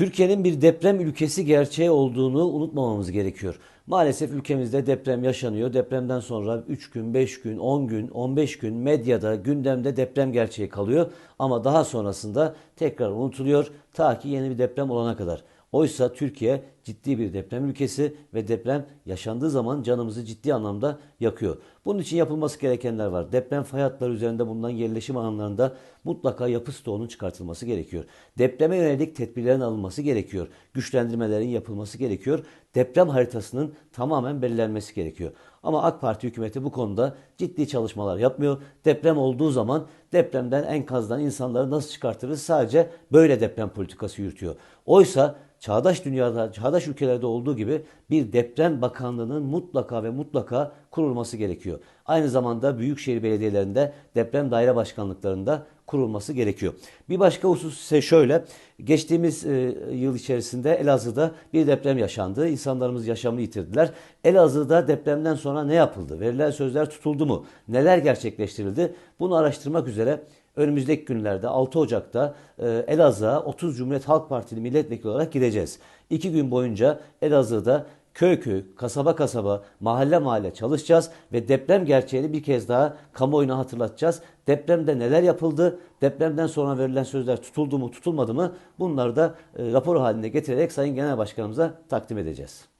Türkiye'nin bir deprem ülkesi gerçeği olduğunu unutmamamız gerekiyor. Maalesef ülkemizde deprem yaşanıyor. Depremden sonra 3 gün, 5 gün, 10 gün, 15 gün medyada, gündemde deprem gerçeği kalıyor. Ama daha sonrasında tekrar unutuluyor ta ki yeni bir deprem olana kadar. Oysa Türkiye ciddi bir deprem ülkesi ve deprem yaşandığı zaman canımızı ciddi anlamda yakıyor. Bunun için yapılması gerekenler var. Deprem fay üzerinde bulunan yerleşim alanlarında mutlaka yapı stoğunun çıkartılması gerekiyor. Depreme yönelik tedbirlerin alınması gerekiyor. Güçlendirmelerin yapılması gerekiyor. Deprem haritasının tamamen belirlenmesi gerekiyor. Ama AK Parti hükümeti bu konuda ciddi çalışmalar yapmıyor. Deprem olduğu zaman depremden enkazdan insanları nasıl çıkartırız sadece böyle deprem politikası yürütüyor. Oysa çağdaş dünyada, çağdaş ülkelerde olduğu gibi bir deprem bakanlığının mutlaka ve mutlaka kurulması gerekiyor. Aynı zamanda büyükşehir belediyelerinde deprem daire başkanlıklarında kurulması gerekiyor. Bir başka husus ise şöyle. Geçtiğimiz e, yıl içerisinde Elazığ'da bir deprem yaşandı. İnsanlarımız yaşamını yitirdiler. Elazığ'da depremden sonra ne yapıldı? Verilen sözler tutuldu mu? Neler gerçekleştirildi? Bunu araştırmak üzere önümüzdeki günlerde 6 Ocak'ta e, Elazığ'a 30 Cumhuriyet Halk Partili milletvekili olarak gideceğiz. İki gün boyunca Elazığ'da köy köy, kasaba kasaba, mahalle mahalle çalışacağız ve deprem gerçeğini bir kez daha kamuoyuna hatırlatacağız. Depremde neler yapıldı, depremden sonra verilen sözler tutuldu mu, tutulmadı mı bunları da e, rapor haline getirerek Sayın Genel Başkanımıza takdim edeceğiz.